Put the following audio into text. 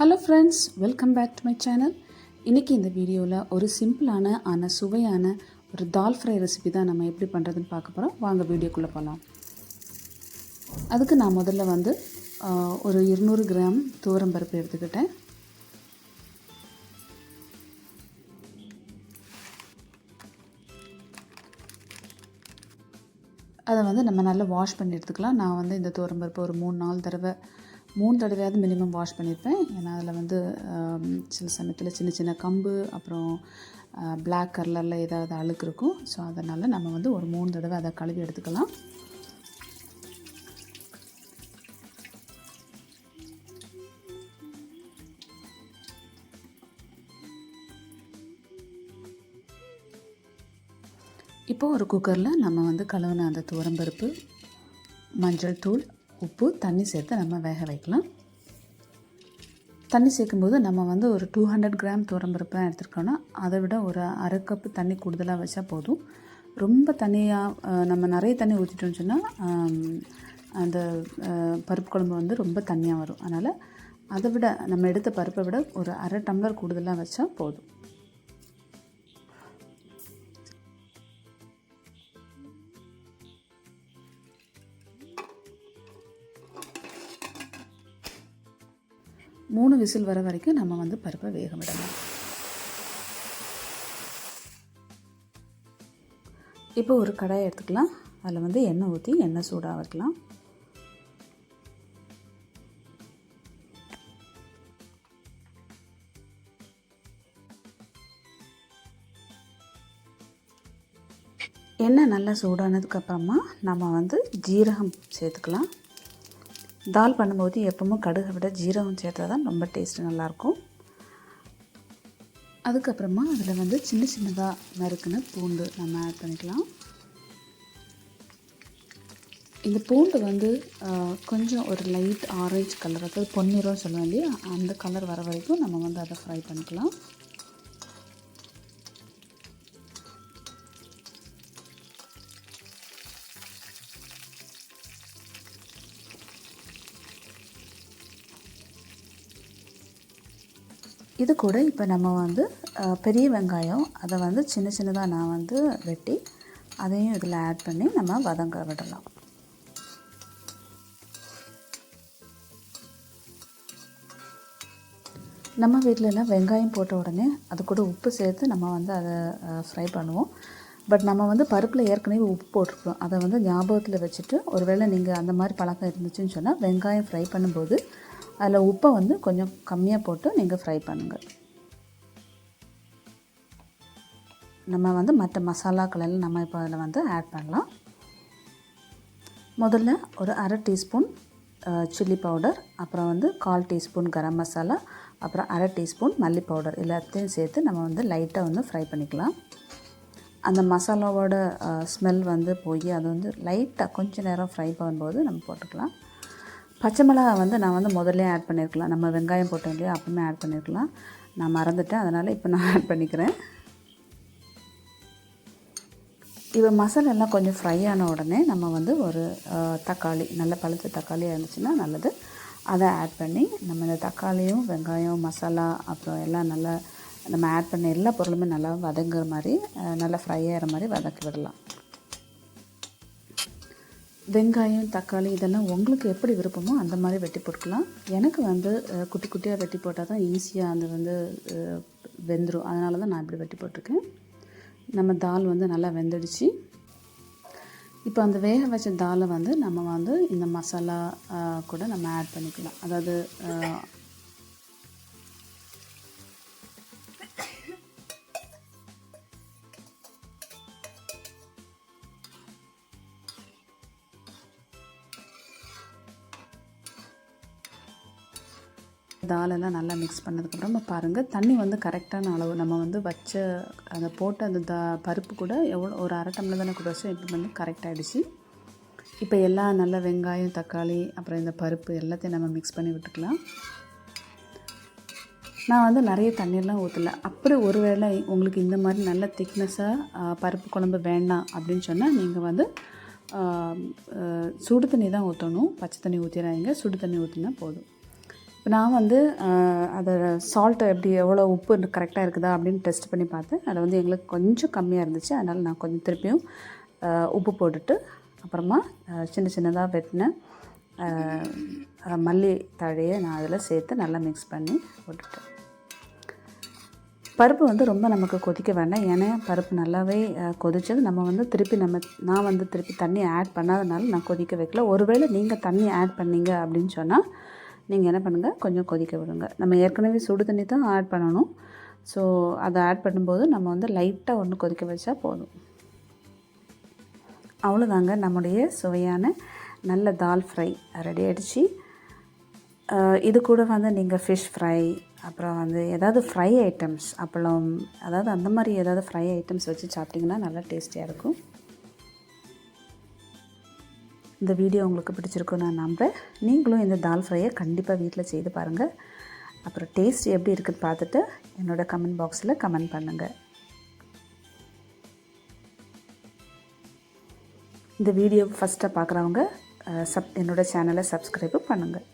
Hello friends welcome back to my channel இன்றைக்கி இந்த வீடியோவில் ஒரு சிம்பிளான ஆனால் சுவையான ஒரு தால் ஃப்ரை ரெசிபி தான் நம்ம எப்படி பண்ணுறதுன்னு பார்க்க போகிறோம் வாங்க வீடியோக்குள்ளே போகலாம் அதுக்கு நான் முதல்ல வந்து ஒரு இருநூறு கிராம் பருப்பு எடுத்துக்கிட்டேன். அதை வந்து நம்ம நல்லா வாஷ் பண்ணி எடுத்துக்கலாம். நான் வந்து இந்த துவரம்பருப்பு ஒரு மூணு நாலு தடவை மூணு தடவையாவது மினிமம் வாஷ் பண்ணியிருப்பேன். ஏன்னா அதில் வந்து சில சமயத்தில் சின்ன சின்ன கம்பு அப்புறம் பிளாக் கலரில் ஏதாவது அழுக்கு இருக்கும். ஸோ அதனால் நம்ம வந்து ஒரு மூணு தடவை அதை கழுவி எடுத்துக்கலாம். இப்போது ஒரு குக்கரில் நம்ம வந்து கழுவின அந்த துவரம்பருப்பு மஞ்சள் தூள் உப்பு தண்ணி சேர்த்து நம்ம வேக வைக்கலாம். தண்ணி சேர்க்கும்போது நம்ம வந்து ஒரு டூ ஹண்ட்ரட் கிராம் துவரம்பருப்பு தான் எடுத்துருக்கோன்னா அதை விட ஒரு அரை கப்பு தண்ணி கூடுதலாக வச்சா போதும். ரொம்ப தண்ணியாக நம்ம நிறைய தண்ணி ஊற்றிட்டோம்னு சொன்னால் அந்த பருப்பு குழம்பு வந்து ரொம்ப தண்ணியாக வரும். அதனால் அதை விட நம்ம எடுத்த பருப்பை விட ஒரு அரை டம்ளர் கூடுதலாக வச்சா போதும். மூணு விசில் வர வரைக்கும் நம்ம வந்து பருப்பை வேக விடலாம். இப்போ ஒரு கடாயை எடுத்துக்கலாம். அதில் வந்து எண்ணெய் ஊற்றி எண்ணெய் சூடாக வைக்கலாம் எண்ணெய் நல்லா சூடானதுக்கப்புறமா நம்ம வந்து ஜீரகம் சேர்த்துக்கலாம். தால் பண்ணும்போது எப்பவும் கடுகை விட ஜீரகம் சேர்த்தா தான் ரொம்ப டேஸ்ட்டு நல்லாயிருக்கும். அதுக்கப்புறமா அதில் வந்து சின்ன சின்னதாக நறுக்குன பூண்டு நம்ம ஆட் பண்ணிக்கலாம். இந்த பூண்டு வந்து கொஞ்சம் ஒரு லைட் ஆரஞ்சு கலர் அதாவது பொன்னிறம் சொல்லுவோம் இல்லையா? அந்த கலர் வர வரைக்கும் நம்ம வந்து அதை ஃப்ரை பண்ணிக்கலாம். இது கூட இப்போ நம்ம வந்து பெரிய வெங்காயம் அதை வந்து சின்ன சின்னதாக நான் வந்து வெட்டி அதையும் இதில் ஆட் பண்ணி நம்ம வதங்க விடலாம். நம்ம வீட்டிலலாம் வெங்காயம் போட்ட உடனே அது கூட உப்பு சேர்த்து நம்ம வந்து அதை ஃப்ரை பண்ணுவோம். பட் நம்ம வந்து பருப்பில் ஏற்கனவே உப்பு போட்டிருக்கோம். அதை வந்து ஞாபகத்தில் வச்சுட்டு ஒருவேளை நீங்கள் அந்த மாதிரி பழக்கம் இருந்துச்சுன்னு சொன்னால் வெங்காயம் ஃப்ரை பண்ணும்போது அதில் உப்பை வந்து கொஞ்சம் கம்மியாக போட்டு நீங்கள் ஃப்ரை பண்ணுங்கள் நம்ம வந்து மற்ற மசாலாக்கள் எல்லாம் நம்ம இப்போ அதில் வந்து ஆட் பண்ணலாம். முதல்ல ஒரு அரை டீஸ்பூன் சில்லி பவுடர் அப்புறம் வந்து கால் டீஸ்பூன் கரம் மசாலா அப்புறம் அரை டீஸ்பூன் மல்லி பவுடர் எல்லாத்தையும் சேர்த்து நம்ம வந்து லைட்டாக வந்து ஃப்ரை பண்ணிக்கலாம். அந்த மசாலாவோட ஸ்மெல் வந்து போய் அது வந்து லைட்டாக கொஞ்சம் நேரம் ஃப்ரை பண்ணும்போது நம்ம போட்டுக்கலாம். பச்சை மிளகா வந்து நான் வந்து முதல்ல ஆட் பண்ணியிருக்கலாம் நம்ம வெங்காயம் போட்டோம் இல்லையா அப்பவுமே ஆட் பண்ணியிருக்கலாம் நான் மறந்துட்டேன் அதனால் இப்போ நான் ஆட் பண்ணிக்கிறேன். இப்போ மசாலா எல்லாம் கொஞ்சம் ஃப்ரை ஆன உடனே நம்ம வந்து ஒரு தக்காளி நல்ல பழுத்த தக்காளியாக இருந்துச்சுன்னா நல்லது. அதை ஆட் பண்ணி நம்ம இந்த தக்காளியும் வெங்காயம் மசாலா அப்புறம் எல்லாம் நல்லா நம்ம ஆட் பண்ண எல்லா பொருளுமே நல்லா வதங்குற மாதிரி நல்லா ஃப்ரை ஆகிற மாதிரி வதக்கி விடலாம். வெங்காயம் தக்காளி இதெல்லாம் உங்களுக்கு எப்படி விருப்பமோ அந்த மாதிரி வெட்டி போட்டுக்கலாம். எனக்கு வந்து குட்டி குட்டியாக வெட்டி போட்டால் தான் ஈஸியாக அது வந்து வெந்துடும் அதனால தான் நான் இப்படி வெட்டி போட்டிருக்கேன். நம்ம தால் வந்து நல்லா வெந்துடுச்சு. இப்போ அந்த வேக வச்ச தாலை வந்து நம்ம வந்து இந்த மசாலா கூட நம்ம ஆட் பண்ணிக்கலாம். அதாவது தாலெல்லாம் நல்லா மிக்ஸ் பண்ணதுக்கப்புறம் நம்ம பாருங்கள் தண்ணி வந்து கரெக்டான அளவு நம்ம வந்து வச்ச அதை போட்ட அந்த தா பருப்பு கூட எவ்வளோ ஒரு அரை டம்ளர் தானே கூட வச்சோம் இப்போ வந்து கரெக்ட் ஆகிடுச்சு இப்போ எல்லா நல்ல வெங்காயம் தக்காளி அப்புறம் இந்த பருப்பு எல்லாத்தையும் நம்ம மிக்ஸ் பண்ணி விட்டுக்கலாம். நான் வந்து நிறைய தண்ணீர்லாம் ஊற்றல அப்படி ஒருவேளை உங்களுக்கு இந்த மாதிரி நல்ல திக்னஸாக பருப்பு குழம்பு வேண்டாம் அப்படின்னு சொன்னால் நீங்கள் வந்து சுடு தண்ணி தான் ஊற்றணும் பச்சை தண்ணி ஊற்றிடாதீங்க சுடு தண்ணி ஊற்றினா போதும். இப்போ நான் வந்து அதை சால்ட்டு எப்படி எவ்வளோ உப்பு கரெக்டாக இருக்குதா அப்படின்னு டெஸ்ட் பண்ணி பார்த்தேன். அதில் வந்து எங்களுக்கு கொஞ்சம் கம்மியாக இருந்துச்சு. அதனால் நான் கொஞ்சம் திருப்பியும் உப்பு போட்டுட்டு அப்புறமா சின்ன சின்னதாக வெட்டினேன் மல்லி தழையை நான் அதில் சேர்த்து நல்லா மிக்ஸ் பண்ணி போட்டுட்டேன். பருப்பு வந்து ரொம்ப நமக்கு கொதிக்க வேண்டாம். ஏன்னா பருப்பு நல்லாவே கொதிச்சது. நம்ம வந்து திருப்பி நம்ம நான் வந்து திருப்பி தண்ணி ஆட் பண்ணாதனால நான் கொதிக்க வைக்கல. ஒருவேளை நீங்கள் தண்ணி ஆட் பண்ணீங்க அப்படின்னு சொன்னால் நீங்கள் என்ன பண்ணுங்கள் கொஞ்சம் கொதிக்க விடுங்க. நம்ம ஏற்கனவே சுடு தண்ணி தான் ஆட் பண்ணணும். ஸோ அதை ஆட் பண்ணும்போது நம்ம வந்து லைட்டாக ஒன்று கொதிக்க வச்சா போதும். அவ்வளோதாங்க நம்முடைய சுவையான நல்ல தால் ஃப்ரை ரெடி ஆகிடுச்சு இது கூட வந்து நீங்கள் ஃபிஷ் ஃப்ரை அப்புறம் வந்து ஏதாவது ஃப்ரை ஐட்டம்ஸ் அப்பளம் அதாவது அந்த மாதிரி ஏதாவது ஃப்ரை ஐட்டம்ஸ் வச்சு சாப்பிட்டிங்கன்னா நல்லா டேஸ்டியாக இருக்கும். இந்த வீடியோ உங்களுக்கு பிடிச்சிருக்கும் நான் நம்புகிறேன் நீங்களும் இந்த தால் ஃப்ரையை கண்டிப்பாக வீட்டில் செய்து பாருங்கள் அப்புறம் டேஸ்ட் எப்படி இருக்குதுன்னு பார்த்துட்டு என்னோட கமெண்ட் பாக்ஸில் கமெண்ட் பண்ணுங்கள் இந்த வீடியோ ஃபஸ்ட்டாக பார்க்குறவங்க சப் என்னோட சேனலை சப்ஸ்கிரைபும் பண்ணுங்கள்